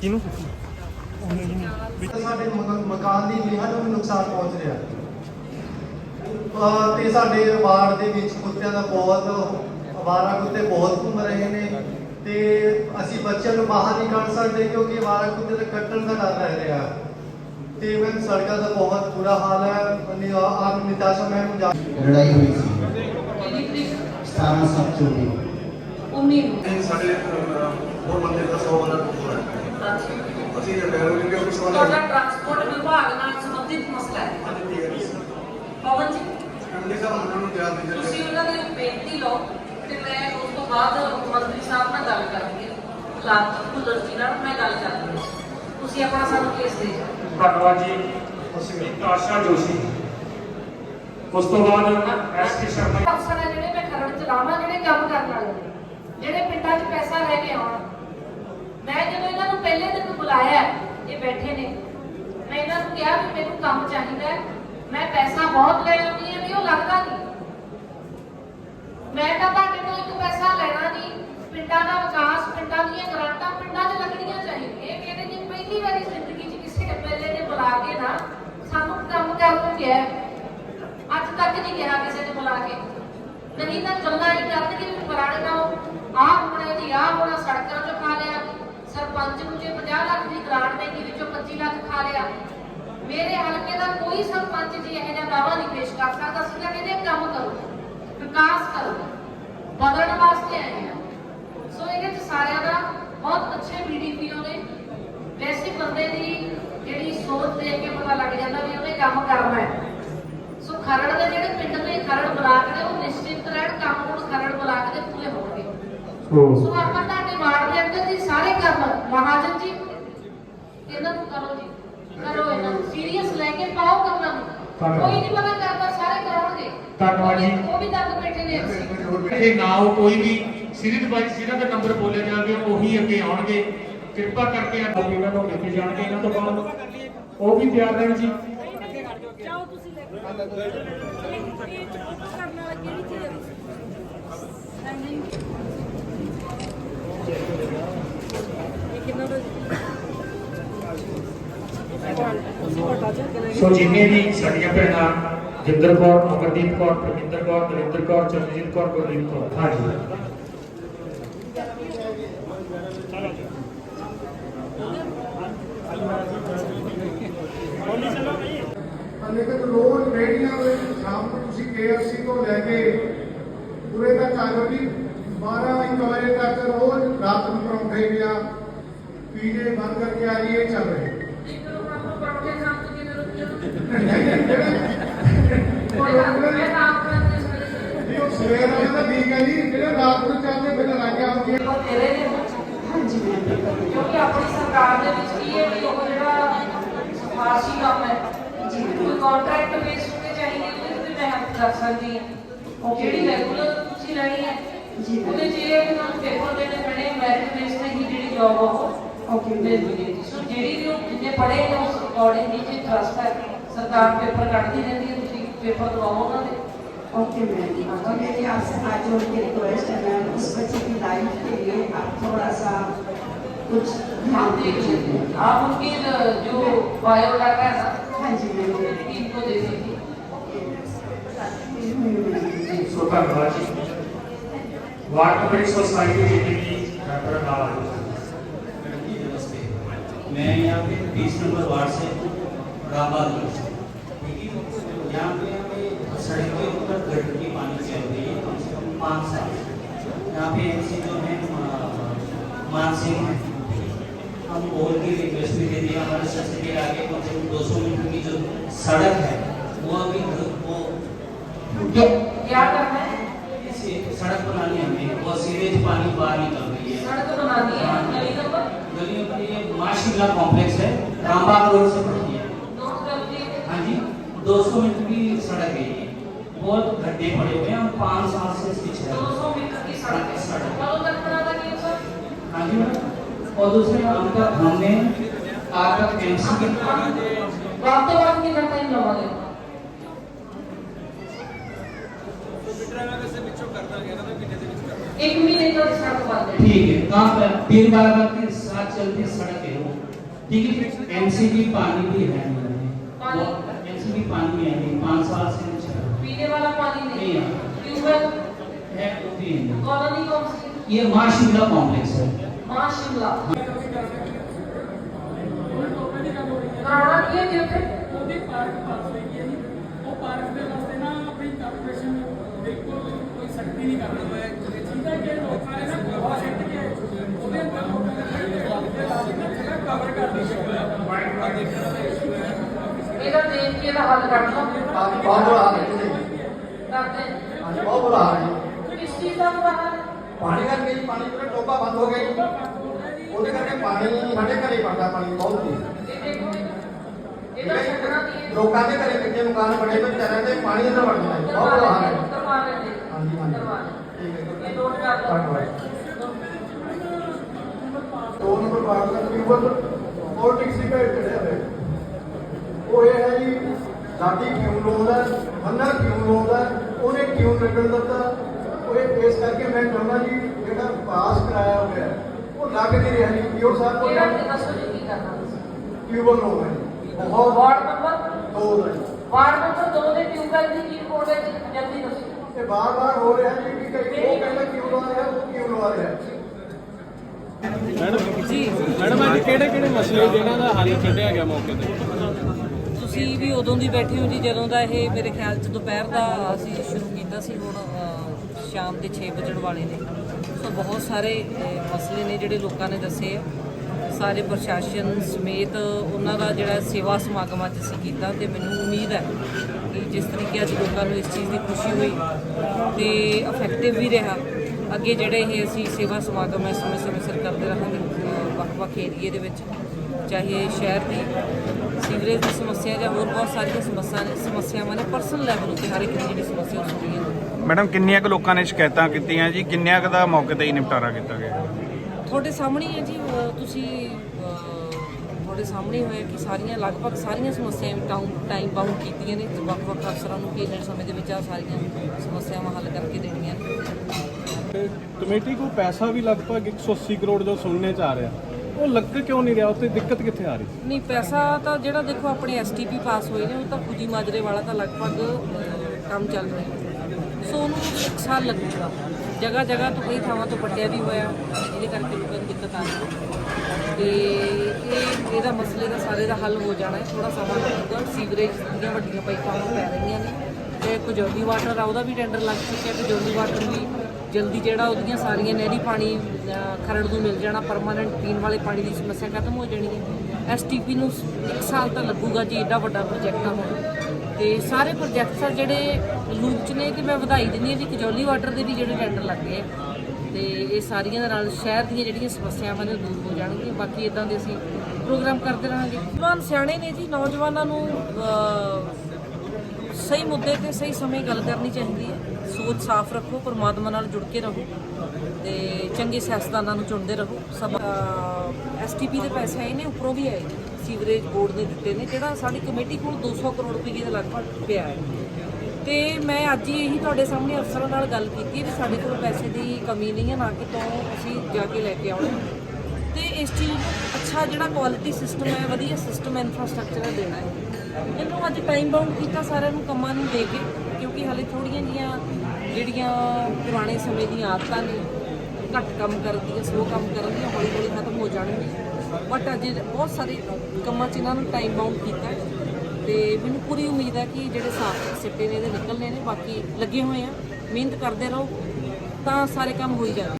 ਕਿਹਨੂੰ? ਸਾਡੇ ਮਕ- ਮਕਾਨ ਦੀ ਨੀਹਾਂ ਨੂੰ ਵੀ ਨੁਕਸਾਨ ਪਹੁੰਚ ਰਿਹਾ। ਅਹ ਤੇ ਸਾਡੇ ਵਾਰਡ ਦੇ ਵਿੱਚ ਕੁੱਤਿਆਂ ਦਾ ਬਹੁਤ ਅਵਾਰਾ ਕੁੱਤੇ ਬਹੁਤ ਘੁੰਮ ਰਹੇ ਨੇ ਤੇ ਅਸੀਂ ਬੱਚਿਆਂ ਨੂੰ ਬਾਹਰ ਨਹੀਂ ਕੱਢ ਸਕਦੇ ਕਿਉਂਕਿ ਅਵਾਰਾ ਕੁੱਤੇ ਦੇ ਕੱਟਣ ਦਾ ਡਰ ਰਹਿ ਰਿਹਾ। ਤੇ ਮੈਂ ਸੜਕਾਂ ਦਾ ਬਹੁਤ ਬੁਰਾ ਹਾਲ ਹੈ। ਅਨੀ- ਆਪ ਨਿਤਾਸ਼ਾ ਮੈਂ ਨੂੰ ਜਾ ਲੜਾਈ ਹੋਈ ਸੀ। ਕਿੰਨੀ ਤਰੀਕ 17 ਸੱਤ ਚੋਰੀ। 19 ਨੂੰ ਇਹ ਸਾਡੇ ਅਹ, ਹੋਰ ਬੰਦੇ ਦਾ 100 ਬੰਦਾ ਟੁੱਟ ਰਿਹਾ ਅਸੀਂ ਇਹ ਕਹਿ ਰਹੇ ਕਿ ਕੁਝ ਵਾਲਾ ਤੁਹਾਡਾ ਟਰਾਂਸਪੋਰਟ ਵਿਭਾਗ ਨਾਲ ਸੰਬੰਧਿਤ ਮਸਲਾ ਹੈ। ਪਵਨ ਜੀ। ਕੰਡੇ ਸਾਹਿਬ ਉਹਨਾਂ ਨੂੰ ਤਿਆਰ ਨਹੀਂ ਤੁਸੀਂ ਉਹਨਾਂ ਦੀ ਬੇਨਤੀ ਲਓ ਤੇ ਮੈਂ ਉਸ ਤੋਂ ਬਾਅਦ ਮੰਤਰੀ ਸਾਹਿਬ ਨਾਲ ਗੱਲ ਕਰਾਂਗੀ। ਲਾਲ ਭੁੱਲਰ ਜੀ ਨਾਲ ਮੈਂ ਗੱਲ ਕਰਾਂਗੀ। ਤੁਸੀਂ ਆਪਣਾ ਸਾਨੂੰ ਕੇਸ ਦੇ ਧੰਨਵਾਦ ਜੀ। ਇੱਕ ਆਸ਼ਾ ਜੋਸ਼ੀ। ਉਸ ਤੋਂ ਬਾਅਦ ਐਸ ਕੇ ਸ਼ਰਮਾ। ਅਫਸਰ ਹੈ ਜਿਹੜੇ ਮੈਂ ਖਰੜ ਚ ਲਾਵਾਂ ਜਿਹੜੇ ਕੰਮ ਕਰਨ ਵਾਲੇ ਜਿਹੜੇ ਪਿੰਡਾਂ 'ਚ ਪੈਸਾ ਲੈ ਕੇ ਆਉਣ ਮੈਂ ਜਦੋਂ ਇਹਨਾਂ ਨੂੰ ਪਹਿਲੇ ਦਿਨ ਬੁਲਾਇਆ, ਇਹ ਬੈਠੇ ਨੇ, ਮੈਂ ਇਹਨਾਂ ਨੂੰ ਕਿਹਾ ਵੀ ਮੈਨੂੰ ਕੰਮ ਚਾਹੀਦਾ ਹੈ, ਮੈਂ ਪੈਸਾ ਬਹੁਤ ਲੈ ਆਉਂਦੀ ਹਾਂ, ਵੀ ਉਹ ਲੱਗਦਾ ਨਹੀਂ। ਮੈਂ ਤਾਂ ਤੁਹਾਡੇ ਤੋਂ ਇੱਕ ਪੈਸਾ ਲੈਣਾ ਨਹੀਂ, ਪਿੰਡਾਂ ਦਾ ਵਿਕਾਸ, ਪਿੰਡਾਂ ਦੀਆਂ ਗ੍ਰਾਂਟਾਂ, ਪਿੰਡਾਂ 'ਚ ਲੱਗਣੀਆਂ ਚਾਹੀਦੀਆਂ। ਇਹ ਕਹਿੰਦੇ ਜੀ, ਪਹਿਲੀ ਵਾਰੀ ਜ਼ਿੰਦਗੀ 'ਚ ਕਿਸੇ ਐਮਐਲਏ ਨੇ ਬੁਲਾ ਕੇ ਨਾ ਸਾਨੂੰ ਕੰਮ ਕਰਨ ਨੂੰ ਕਿਹਾ ਅੱਜ ਤੱਕ ਨਹੀਂ ਕਿਹਾ ਕਿਸੇ ਨੇ ਬੁਲਾ ਕੇ। ਨਹੀਂ ਤਾਂ ਗੱਲਾਂ ਹੀ ਕਰਨਗੇ ਵੀ ਫਲਾਣੇ ਦਾ ਆਹ ਹੋਣਾ ਜੀ, ਆਹ ਹੋਣਾ, ਸੜਕਾਂ ਚ ਪਾ ਲਿਆ। ਸਰਪੰਚ ਨੂੰ ਜੇ 50 ਲੱਖ ਦੀ ਗ੍ਰਾਂਟ ਦੇਗੀ ਵਿੱਚੋਂ 25 ਲੱਖ ਖਾ ਲਿਆ। ਮੇਰੇ ਹਲਕੇ ਦਾ ਕੋਈ ਸਰਪੰਚ ਜੀ ਇਹੋ ਜਿਹਾ ਦਾਵਾ ਨਹੀਂ ਪੇਸ਼ ਕਰ ਸਕਦਾ ਸੀ ਕਿ ਕਹਿੰਦੇ ਕੰਮ ਕਰੋ ਵਿਕਾਸ ਕਰੋ ਬਦਲਣ ਵਾਸਤੇ ਆਏ ਹਾਂ ਸੋ ਇਹਦੇ ਚ ਸਾਰਿਆਂ ਦਾ ਬਹੁਤ ਅੱਛੇ ਬੀਡੀਪੀਓ ਨੇ ਵੈਸੇ ਬੰਦੇ ਦੀ ਜਿਹੜੀ ਸੋਚ ਦੇਖ ਕੇ ਪਤਾ ਲੱਗ ਜਾਂਦਾ ਵੀ ਉਹਨੇ ਕੰਮ ਕਰਨਾ ਹੈ। ਸੋ ਖਰੜ ਦੇ ਜਿਹੜੇ ਪਿੰਡ ਦੇ ਖਰੜ ਬਲਾਕ ਦੇ ਉਹ ਨਿਸ਼ਚਿਤ ਰਹਿਣ ਕੰਮ ਹੁਣ ਖਰੜ ਬਲਾਕ ਦੇ ਪੂਰੇ ਹੋਣਗੇ। ਸੋ ਆਪਾਂ ਸਾਰੇ ਕੰਮ ਮਹਾਜਨ ਜੀ ਇਹਨਾਂ ਨੂੰ ਕਰੋ ਜੀ ਕਰੋ ਇਹਨਾਂ ਨੂੰ ਸੀਰੀਅਸ ਲੈ ਕੇ ਪਾਓ ਕੰਮਾਂ ਨੂੰ। ਕੋਈ ਨਹੀਂ ਪਤਾ ਕਰਦਾ ਸਾਰੇ ਕਰਾਉਣਗੇ। ਧੰਨਵਾਦ ਜੀ। ਉਹ ਵੀ- ਦੰਦ ਬੈਠੇ ਨੇ ਅਸੀਂ। ਇਹ ਨਾ ਉਹ ਕੋਈ ਵੀ ਸੀਰੀਜ਼ ਬਾਈ ਜਿਹਨਾਂ ਦਾ ਨੰਬਰ ਬੋਲਿਆ ਜਾਵੇ ਉਹੀ ਅੱਗੇ ਆਉਣਗੇ। ਕਿਰਪਾ ਕਰਕੇ ਆ। ਇਹਨਾਂ ਨੂੰ ਲੈ ਕੇ ਜਾਣਗੇ ਇਹਨਾਂ ਤੋਂ ਬਾਅਦ। ਉਹ ਵੀ ਤਿਆਰ ਰਹਿਣ ਜੀ। ਸੋ ਜਿੰਨੇ ਵੀ ਸਾਡੀਆਂ ਭੈਣਾਂ ਜਿੰਦਰ ਕੌਰ ਅਮਰਦੀਪ ਕੌਰ ਪ੍ਰਵਿੰਦਰ ਕੌਰ ਨਰਿੰਦਰ ਕੌਰ ਚਰਨਜੀਤ ਕੌਰ ਗੁਰਲੀਨ ਕੌਰ ਹਾਂਜੀ। ਲੇਕਿਨ ਰੋਜ਼ ਰੇੜੀਆਂ ਵਿੱਚ ਸ਼ਾਮ ਨੂੰ ਤੁਸੀਂ KFC ਤੋਂ ਲੈ ਕੇ ਪੂਰੇ ਤੱਕ ਆ ਜਾਓ ਜੀ। 12 1 ਵਜੇ ਤੱਕ ਰੋਜ਼ ਰਾਤ ਨੂੰ ਪਰੌਂਠੇ ਗਿਆ ਪੀਜੇ ਬੰਦ ਕਰਕੇ ਆ ਜੀ ਇਹ ਚੱਲ ਰਿਹਾ ਤੋਂ ਉਹ ਤਾਂ ਉਹ ਤਾਂ ਹੈ ਜੀ ਜਿਹੜੇ ਰਾਤ ਨੂੰ ਚੱਲਦੇ ਫਿਰ ਲਾਈਆਂ ਹੁੰਦੀਆਂ ਉਹ ਤੇਰੇ ਨੇ ਹਾਂਜੀ ਕਿਉਂਕਿ ਆਪਣੀ ਸਰਕਾਰ ਦੇ ਵਿੱਚ ਕੀ ਹੈ ਵੀ ਉਹ ਜਿਹੜਾ ਸਿਫਾਰਸ਼ੀ ਕੰਮ ਹੈ ਕੋਈ ਕੰਟਰੈਕਟ ਬੇਸ ਹੋਣੇ ਚਾਹੀਦੇ ਉਹਦੇ ਤੇ ਮੈਂ ਹੱਥ ਕਰ ਸਕਦੀ ਹਾਂ। ਜਿਹੜੀ ਰੈਗੂਲਰ ਤੁਸੀਂ ਲੈਣੀ ਹੈ ਜੀ। ਉਹਦੇ ਚ ਇਹ ਹੈ ਤੁਹਾਨੂੰ ਪੇਪਰ ਦੇਣੇ ਪੈਣੇ ਮੈਰਿਟ ਬੇਸ ਤੇ ਹੀ ਜਿਹੜੀ ਜੌਬ ਉਹ ਮਿਲ ਜੂਗੀ ਸੋ ਜਿਹੜੀ ਵੀ ਉਹ ਜਿੰਨੇ ਪੜ੍ਹੇ ਨੇ ਉਸ ਅਕੋਰਡਿੰਗ ਹੀ ਜੇ ਟਰਸਟ ਹੈ ਸਰਕਾਰ ਪੇਪਰ ਕੱਢਦੀ ਰਹਿੰਦੀ ਹੈ ਤੁਸੀਂ ਪੇਪਰ ਦਵਾਓ ਉਹਨਾਂ ਦੇ ओके मैम और मेरी आपसे हाथ जोड़ के रिक्वेस्ट है मैम उस बच्चे की लाइफ के लिए आप थोड़ा सा कुछ ध्यान आप देख दीजिए लीजिए आप उनकी जो बायोडाटा है ना हाँ जी मैम टीम को दे दीजिए ਸੋ ਧੰਨਵਾਦ ਜੀ ਵਾਰਡ ਨੰਬਰ मैं यहाँ पे बीस नंबर वार्ड से रामबाग है। यहाँ पे हमें सड़क के ऊपर गटर पानी चल रही है कम से कम पाँच साल। यहाँ पे जो है मान सिंह हम बोल के रिक्वेस्ट भी दे दिया हमारे सस्ते के आगे कम से कम दो सौ मीटर की जो सड़क है वो अभी वो क्या? करना है? सड़क बनानी हमें वो सीवेज पानी बाहर निकल रही है। सड़क बनानी है गली में ये माँ कॉम्प्लेक्स है रामबाग रोड से पड़ती है। हाँ जी 200 मीटर की सड़क है ये। बहुत गड्ढे पड़े हुए हैं और पाँच साल से इसकी छः हाँ। जी मैम और दूसरे आपका हमने आपका कैंसी के बात बात नहीं करता इन लोगों एक महीने का ठीक है। कहाँ पर पीर बाबा के साथ चलती सड़क है वो ठीक है फिर एमसीबी पानी भी है पानी? एमसीबी पानी है नहीं पाँच साल से नहीं चला पीने वाला पानी नहीं नहीं है। ट्यूबवेल है वो भी है नहीं। कॉलोनी कौन सी ये माँ शिमला कॉम्प्लेक्स है ਮਾਂ ਸ਼ਿਮਲਾ ਕਰਾਉਣਾ ਕੀ ਹੈ ਜੀ ਉੱਥੇ ਉਹਦੀ ਪਾਰਕ ਪਾਸ ਹੋਈ ਹੈ ਜੀ ਉਹ ਪਾਰਕ ਦੇ ਵਾਸਤੇ ਨਾ ਆਪਣੀ ਕਾਰਪੋਰੇਸ਼ਨ ਬਿਲਕੁਲ ਕੋਈ ਸਖਤੀ ਨਹੀਂ ਕਰ ਰਹੀ ਹੈ ਜਿਹਦਾ ਕਿ ਦੇਖ ਕੇ ਇਹਦਾ ਹੱਲ ਕੱਢ ਲਓ ਬਹੁਤ ਬੁਰਾ ਹਾਲ ਹੈ ਜੀ ਕਰਦੇ ਹਾਂਜੀ ਬਹੁਤ ਬੁਰਾ ਹਾਲ ਹੈ ਜੀ ਕਿਸ ਚੀਜ਼ ਦਾ ਬੁਰਾ ਪਾਣੀ ਕਰਕੇ ਜੀ ਪਾਣੀ ਪੂਰਾ ਟੋਬਾ ਬੰਦ ਹੋ ਗਿਆ ਜੀ ਉਹਦੇ ਕਰਕੇ ਪਾਣੀ ਸਾਡੇ ਘਰੇ ਪੜਦਾ ਪਾਣੀ ਬਹੁਤ ਜੀ ਇਹ ਦੇਖੋ ਇਹਦਾ ਛੱਡਣਾ ਨਹੀਂ ਹੈ ਲੋਕਾਂ ਦੇ ਘਰੇ ਕੱਚੇ ਮਕਾਨ ਬਣੇ ਪਏ ਵਿਚਾਰਿਆਂ ਦੇ ਪਾਣੀ ਅੰਦਰ ਵੜ ਜਾਂਦਾ ਜੀ ਬਹੁਤ ਬੁਰਾ ਹਾਲ ਹੈ ਕਰਵਾ ਲੈਂਦੇ ਹਾਂਜੀ, ਹਾਂਜੀ। ਕਰਵਾ ਲੈਂਦੇ। ਠੀਕ ਹੈ ਜੀ। ਇਹ ਨੋਟ ਕਰ ਲਓ ਧੰਨਵਾਦ। ਦੋ ਨੰਬਰ ਵਾਰਡ ਦਾ ਤਕਰੀਬਨ ਪੋਲਿਟਿਕਸ ਹੀ ਭੇਜ ਚੜਿਆ ਹੋਇਆ ਉਹ ਇਹ ਹੈ ਜੀ ਸਾਡੀ ਕਿਉਂ ਲਾਉਂਦਾ ਮੰਨਾ ਕਿਉਂ ਲਾਉਂਦਾ ਉਹਨੇ ਕਿਉਂ ਲੱਗਣ ਦਿੱਤਾ? ਉਹ ਇਹ ਇਸ ਕਰਕੇ ਮੈਂ ਚਾਹੁੰਦਾ ਜੀ ਜਿਹੜਾ ਪਾਸ ਕਰਾਇਆ ਹੋਇਆ ਹੈ, ਉਹ ਲੱਗ ਨਹੀਂ ਰਿਹਾ ਜੀ। ਪੀਓ ਸਾਹਿਬ ਕੋਲ ਤੇ ਦੱਸੋ ਜੀ ਕੀ ਕਰਨਾ ਟਿਊਬਲ ਲਾਉਣਾ ਜੀ? ਬਹੁਤ ਵਾਰਡ ਨੰਬਰ? ਦੋ ਦਾ ਜੀ। ਵਾਰਡ ਨੰਬਰ 2 ਦੇ ਟਿਊਬਵੈਲ ਦੀ ਕੀ ਰਿਪੋਰਟ ਹੈ ਜੀ ਜਲਦੀ ਦੱਸੋ। ਇਹ ਬਾਰ-ਬਾਰ ਹੋ ਰਿਹਾ ਜੀ ਕਿ ਕਈ ਉਹ ਕਹਿੰਦਾ ਕਿਉਂ ਲਵਾ ਰਿਹਾ ਉਹ ਕਿਉਂ ਲਵਾ ਰਿਹਾ? ਮੈਡਮ ਅੱਜ ਕਿਹੜੇ ਕਿਹੜੇ ਮਸਲੇ ਜਿਹਨਾਂ ਦਾ ਹੱਲ ਕੱਢਿਆ ਗਿਆ ਮੌਕੇ ਤੇ? ਤੁਸੀਂ ਵੀ ਉਦੋਂ ਦੀ ਬੈਠੇ ਹੋ ਜੀ ਜਦੋਂ ਦਾ ਇਹ ਮੇਰੇ ਖਿਆਲ ਚ ਦੁਪਹਿਰ ਦਾ ਅਸੀਂ ਸ਼ੁਰੂ ਕੀਤਾ ਸੀ, ਹੁਣ ਸ਼ਾਮ ਦੇ 6 ਵਜਣ ਵਾਲੇ ਨੇ। ਸੋ ਬਹੁਤ ਸਾਰੇ ਮਸਲੇ ਨੇ ਜਿਹੜੇ ਲੋਕਾਂ ਨੇ ਦੱਸੇ ਆ। ਸਾਰੇ ਪ੍ਰਸ਼ਾਸਨ ਸਮੇਤ ਉਹਨਾਂ ਦਾ ਜਿਹੜਾ ਸੇਵਾ ਸਮਾਗਮ ਅੱਜ ਅਸੀਂ ਕੀਤਾ ਤੇ ਮੈਨੂੰ ਉਮੀਦ ਹੈ ਕਿ ਜਿਸ ਤਰੀਕੇ ਅੱਜ ਲੋਕਾਂ ਨੂੰ ਇਸ ਚੀਜ਼ ਦੀ ਖੁਸ਼ੀ ਹੋਈ ਤੇ ਇਫੈਕਟਿਵ ਵੀ ਰਿਹਾ। ਅੱਗੇ ਜਿਹੜੇ ਇਹ ਅਸੀਂ ਸੇਵਾ ਸਮਾਗਮ ਹੈ ਸਮੇਂ ਸਮੇਂ ਸਿਰ ਕਰਦੇ ਰਹਾਂਗੇ ਵੱਖ-ਵੱਖ ਏਰੀਏ ਦੇ ਵਿੱਚ। ਚਾਹੇ ਸ਼ਹਿਰ ਦੀ। ਸੀਵਰੇਜ ਦੀ ਸਮੱਸਿਆ ਜਾਂ ਹੋਰ ਬਹੁਤ ਸਾਰੀਆਂ ਸਮੱਸਿਆ ਨੇ ਸਮੱਸਿਆਵਾਂ ਨੇ। ਪਰਸਨਲ ਲੈਵਲ ਉੱਤੇ ਹਰ ਇੱਕ ਦੀ ਜਿਹੜੀ ਸਮੱਸਿਆ ਉਹ ਸੁਣੀ ਹੈ। ਮੈਡਮ ਕਿੰਨੀਆਂ ਕੁ ਲੋਕਾਂ ਨੇ ਸ਼ਿਕਾਇਤਾਂ ਕੀਤੀਆਂ ਜੀ? ਕਿੰਨਿਆਂ ਕੁ ਦਾ ਮੌਕੇ ਤੇ ਹੀ ਨਿਪਟਾਰਾ ਕੀਤਾ ਗਿਆ? ਤੁਹਾਡੇ ਸਾਹਮਣੇ ਹੀ ਹੈ ਜੀ ਅਹ ਤੁਸੀਂ ਅਹ, ਤੁਹਾਡੇ ਸਾਹਮਣੇ ਹੋਇਆ ਕਿ ਸਾਰੀਆਂ ਲਗਭਗ ਸਾਰੀਆਂ ਸਮੱਸਿਆਵਾਂ ਟਾਊਨ ਟਾਈਮ ਬਾਉਂਡ ਕੀਤੀਆਂ ਨੇ ਤੇ ਵੱਖ-ਵੱਖ ਅਫਸਰਾਂ ਨੂੰ ਕਿੰਨੇ ਸਮੇਂ ਦੇ ਵਿੱਚ ਆ ਸਾਰੀਆਂ ਸਮੱਸਿਆਵਾਂ ਹੱਲ ਕਰਕੇ ਦੇਣੀਆਂ ਨੇ। ਕਮੇਟੀ ਕੋ ਪੈਸਾ ਵੀ ਲਗਭਗ 180 ਕਰੋੜ ਜੋ ਸੁਣਨੇ ਚ ਆ ਰਿਹਾ। ਉਹ ਲੱਗ ਕਿਉਂ ਨਹੀਂ ਰਿਹਾ? ਉੱਤੇ ਦਿੱਕਤ ਕਿੱਥੇ ਆ ਰਹੀ ਨਹੀਂ ਪੈਸਾ ਤਾਂ ਜਿਹੜਾ ਦੇਖੋ ਆਪਣੇ ਐਸਟੀਪੀ ਪਾਸ ਹੋਏ ਨੇ ਉਹ ਤਾਂ ਖੁਦੀ ਮਾਜਰੇ ਵਾਲਾ ਤਾਂ ਲਗਭਗ ਅਹ, ਕੰਮ ਚੱਲ ਰਿਹਾ ਸੋ ਉਹਨੂੰ ਇੱਕ ਸਾਲ ਲੱਗੂਗਾ। ਜਗ੍ਹਾ ਜਗ੍ਹਾ ਤੋਂ ਕਈ ਥਾਵਾਂ ਤੋਂ ਪੱਟਿਆ ਵੀ ਹੋਇਆ ਜਿਹਦੇ ਕਰਕੇ ਲੋਕਾਂ ਨੂੰ ਦਿੱਕਤ ਆ ਰਹੀ ਹੈ। ਤੇ ਇਹ ਇਹਦਾ ਮਸਲੇ ਦਾ ਸਾਰੇ ਦਾ ਹੱਲ ਹੋ ਜਾਣਾ ਹੈ। ਥੋੜਾ ਸਮਾਂ ਲੱਗੂਗਾ। ਸੀਵਰੇਜ ਦੀਆਂ ਵੱਡੀਆਂ ਪਾਈਪਾਂ ਉਹ ਪੈ ਰਹੀਆਂ ਨੇ। ਤੇ ਕਜੌਲੀ ਵਾਟਰ ਆ ਉਹਦਾ ਵੀ ਟੈਂਡਰ ਲੱਗ ਚੁੱਕਿਆ ਕਜੌਲੀ ਵਾਟਰ ਵੀ ਜਲਦੀ ਜਿਹੜਾ ਉਹਦੀਆਂ ਸਾਰੀਆਂ ਨਹਿਰੀ ਪਾਣੀ ਖਰੜ ਨੂੰ ਮਿਲ ਜਾਣਾ ਪਰਮਾਨੈਂਟ ਪੀਣ ਵਾਲੇ ਪਾਣੀ ਦੀ ਸਮੱਸਿਆ ਖਤਮ ਹੋ ਜਾਣੀ ਹੈ। ਐਸਟੀਪੀ ਨੂੰ ਇੱਕ ਸਾਲ ਤਾਂ ਲੱਗੂਗਾ ਜੀ ਐਡਾ ਵੱਡਾ ਪ੍ਰੋਜੈਕਟ ਆ ਹੁਣ। ਤੇ ਸਾਰੇ ਪ੍ਰੋਜੈਕਟਸ ਆ ਜਿਹੜੇ ਲੂਪ 'ਚ ਨੇ ਤੇ ਮੈਂ ਵਧਾਈ ਦਿੰਦੀ ਹਾਂ ਜੀ, ਕਜੌਲੀ ਵਾਟਰ ਦੇ ਵੀ ਜਿਹੜੇ ਟੈਂਡਰ ਲੱਗੇ ਆ ਤੇ ਇਹ ਸਾਰੀਆਂ ਦੇ ਨਾਲ ਸ਼ਹਿਰ ਦੀਆਂ ਜਿਹੜੀਆਂ ਸਮੱਸਿਆਵਾਂ ਨੇ ਦੂਰ ਹੋ ਜਾਣਗੀਆਂ। ਬਾਕੀ ਇਦਾਂ ਦੇ ਅਸੀਂ ਪ੍ਰੋਗਰਾਮ ਕਰਦੇ ਰਹਾਂਗੇ। ਨੌਜਵਾਨ ਸਿਆਣੇ ਨੇ ਜੀ, ਨੌਜਵਾਨਾਂ ਨੂੰ ਸਹੀ ਮੁੱਦੇ ਤੇ ਸਹੀ ਸਮੇਂ ਗੱਲ ਕਰਨੀ ਚਾਹੀਦੀ ਹੈ। ਸੋਚ ਸਾਫ਼ ਰੱਖੋ, ਪਰਮਾਤਮਾ ਨਾਲ ਜੁੜ ਕੇ ਰਹੋ ਤੇ ਚੰਗੇ ਸਿਆਸਤਦਾਨਾਂ ਨੂੰ ਚੁਣਦੇ ਰਹੋ। ਸਭ ਐਸਟੀਪੀ ਦੇ ਪੈਸੇ ਆਏ ਨੇ, ਉੱਪਰੋਂ ਵੀ ਆਏ ਨੇ। ਸੀਵਰੇਜ ਬੋਰਡ ਨੇ ਦਿੱਤੇ ਨੇ, ਜਿਹੜਾ ਸਾਡੀ ਕਮੇਟੀ ਕੋਲ 200 ਕਰੋੜ ਰੁਪਏ ਦੇ ਲਗਭਗ ਪਿਆ ਹੈ। ਤੇ ਮੈਂ ਅੱਜ ਹੀ ਇਹੀ ਤੁਹਾਡੇ ਸਾਹਮਣੇ ਅਫਸਰਾਂ ਨਾਲ ਗੱਲ ਕੀਤੀ ਵੀ ਸਾਡੇ ਕੋਲ ਪੈਸੇ ਦੀ ਕਮੀ ਨਹੀਂ ਹੈ, ਨਾ ਕਿ ਤੋਂ ਅਸੀਂ ਜਾ ਕੇ ਲੈ ਕੇ ਆਉਣਾ। ਤੇ ਇਸ ਚੀਜ਼ ਨੂੰ ਅੱਛਾ ਜਿਹੜਾ ਕੁਆਲਿਟੀ ਸਿਸਟਮ ਹੈ, ਵਧੀਆ ਸਿਸਟਮ ਇਨਫਰਾਸਟ੍ਰਕਚਰ ਦੇਣਾ ਹੈ। ਇਹਨੂੰ ਅੱਜ ਟਾਈਮ ਬਾਉਂਡ ਕੀਤਾ ਸਾਰਿਆਂ ਨੂੰ ਕੰਮਾਂ ਨੂੰ ਦੇ ਕੇ, ਕਿਉਂਕਿ ਹਾਲੇ ਥੋੜੀਆਂ ਜੀਆਂ ਜਿਹੜੀਆਂ ਪੁਰਾਣੇ ਸਮੇਂ ਦੀਆਂ ਆਦਤਾਂ ਨੇ, ਘੱਟ ਕੰਮ ਕਰਨ ਦੀਆਂ ਸਲੋ ਕੰਮ ਕਰਨ ਦੀਆਂ, ਹੌਲੀ ਹੌਲੀ ਖਤਮ ਹੋ ਜਾਣਗੀਆਂ। ਬਟ ਅੱਜ ਬਹੁਤ ਸਾਰੇ ਕੰਮਾਂ 'ਚ ਇਹਨਾਂ ਨੂੰ ਟਾਈਮ ਬਾਉਂਡ ਕੀਤਾ ਹੈ ਤੇ ਮੈਨੂੰ ਪੂਰੀ ਉਮੀਦ ਹੈ ਕਿ ਜਿਹੜੇ ਸਾਫ਼ ਸਿੱਟੇ ਨੇ, ਇਹਦੇ ਨਿਕਲਣੇ ਨੇ, ਬਾਕੀ ਲੱਗੇ ਹੋਏ ਆ। ਮਿਹਨਤ ਕਰਦੇ ਰਹੋ, ਤਾਂ ਸਾਰੇ ਕੰਮ ਹੋ ਹੀ ਜਾਣਗੇ।